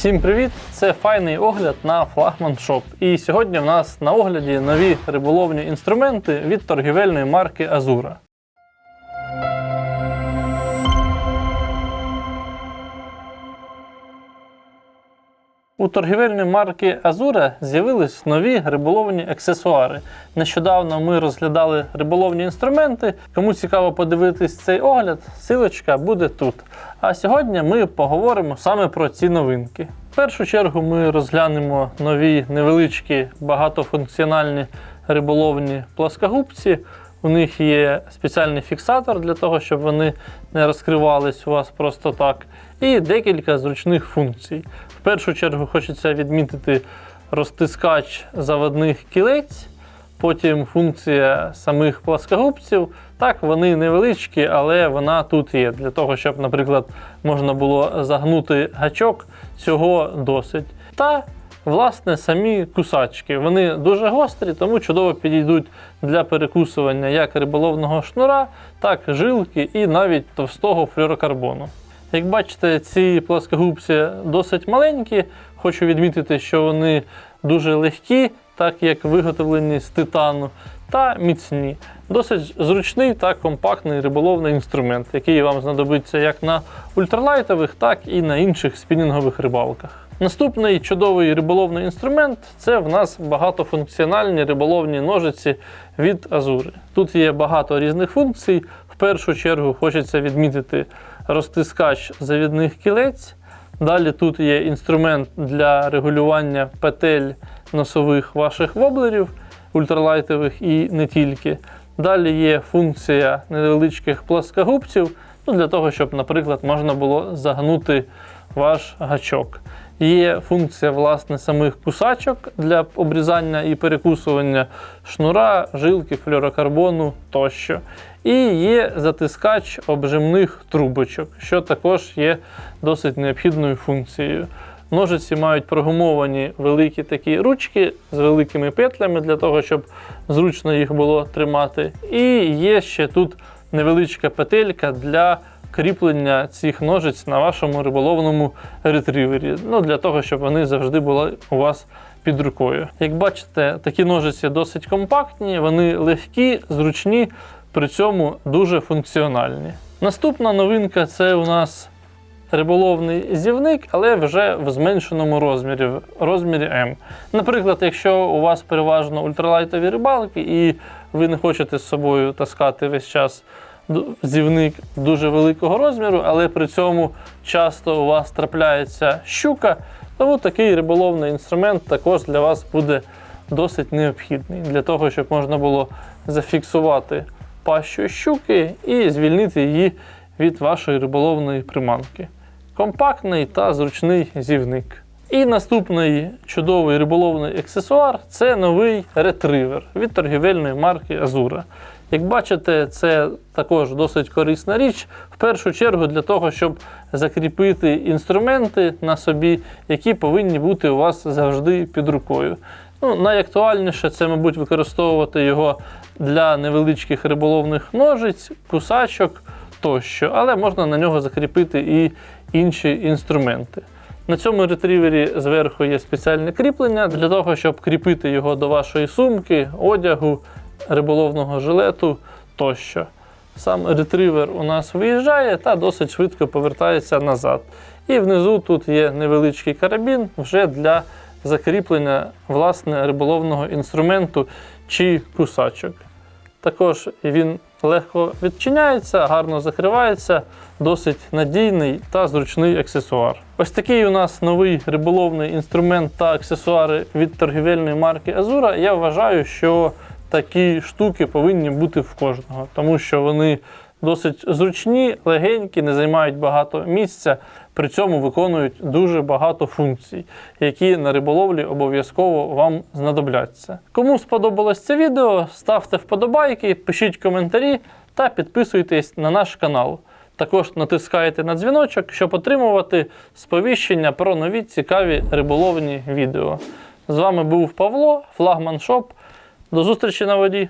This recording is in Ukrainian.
Всім привіт! Це файний огляд на флагман Shop. І сьогодні в нас на огляді нові риболовні інструменти від торгівельної марки Азура. У торгівельної марки Азура з'явились нові риболовні аксесуари. Нещодавно ми розглядали риболовні інструменти. Кому цікаво подивитись цей огляд, силочка буде тут. А сьогодні ми поговоримо саме про ці новинки. В першу чергу ми розглянемо нові невеличкі багатофункціональні риболовні плоскогубці. У них є спеціальний фіксатор для того, щоб вони не розкривались у вас просто так. І декілька зручних функцій. В першу чергу хочеться відмітити розтискач заводних кілець, потім функція самих плоскогубців. Так, вони невеличкі, але вона тут є. Для того, щоб, наприклад, можна було загнути гачок, цього досить. Та Власне, самі кусачки. Вони дуже гострі, тому чудово підійдуть для перекусування як риболовного шнура, так жилки і навіть товстого флюрокарбону. Як бачите, ці плоскогубці досить маленькі. Хочу відмітити, що вони дуже легкі, так як виготовлені з титану, та міцні. Досить зручний та компактний риболовний інструмент, який вам знадобиться як на ультралайтових, так і на інших спінінгових рибалках. Наступний чудовий риболовний інструмент це в нас багатофункціональні риболовні ножиці від Азури. Тут є багато різних функцій. В першу чергу хочеться відмітити розтискач завідних кілець. Далі тут є інструмент для регулювання петель носових ваших воблерів, ультралайтових і не тільки. Далі є функція невеличких плоскогубців, ну, для того, щоб, наприклад, можна було загнути ваш гачок. Є функція власне самих кусачок для обрізання і перекусування шнура, жилки, флюрокарбону тощо. І є затискач обжимних трубочок, що також є досить необхідною функцією. Ножиці мають прогумовані великі такі ручки з великими петлями для того, щоб зручно їх було тримати. І є ще тут невеличка петелька для кріплення цих ножиць на вашому риболовному ретривері. Ну, для того, щоб вони завжди були у вас під рукою. Як бачите, такі ножиці досить компактні, вони легкі, зручні, при цьому дуже функціональні. Наступна новинка це у нас риболовний зівник, але вже в зменшеному розмірі, в розмірі М. Наприклад, якщо у вас переважно ультралайтові рибалки і ви не хочете з собою таскати весь час зівник дуже великого розміру, але при цьому часто у вас трапляється щука, тому такий риболовний інструмент також для вас буде досить необхідний для того, щоб можна було зафіксувати пащу щуки і звільнити її від вашої риболовної приманки. Компактний та зручний зівник. І наступний чудовий риболовний аксесуар це новий ретривер від торгівельної марки Азура. Як бачите, це також досить корисна річ, в першу чергу для того, щоб закріпити інструменти на собі, які повинні бути у вас завжди під рукою. Ну, Найактуальніше це, мабуть, використовувати його для невеличких риболовних ножиць, кусачок тощо, але можна на нього закріпити і інші інструменти. На цьому ретрівері зверху є спеціальне кріплення для того, щоб кріпити його до вашої сумки, одягу, риболовного жилету тощо. Сам ретривер у нас виїжджає та досить швидко повертається назад. І внизу тут є невеличкий карабін вже для закріплення власне риболовного інструменту чи кусачок. Також він легко відчиняється, гарно закривається, досить надійний та зручний аксесуар. Ось такий у нас новий риболовний інструмент та аксесуари від торгівельної марки Азура. Я вважаю, що такі штуки повинні бути в кожного, тому що вони досить зручні, легенькі, не займають багато місця, при цьому виконують дуже багато функцій, які на риболовлі обов'язково вам знадобляться. Кому сподобалось це відео, ставте вподобайки, пишіть коментарі та підписуйтесь на наш канал. Також натискайте на дзвіночок, щоб отримувати сповіщення про нові цікаві риболовні відео. З вами був Павло, флагман Шоп. До зустрічі на воді!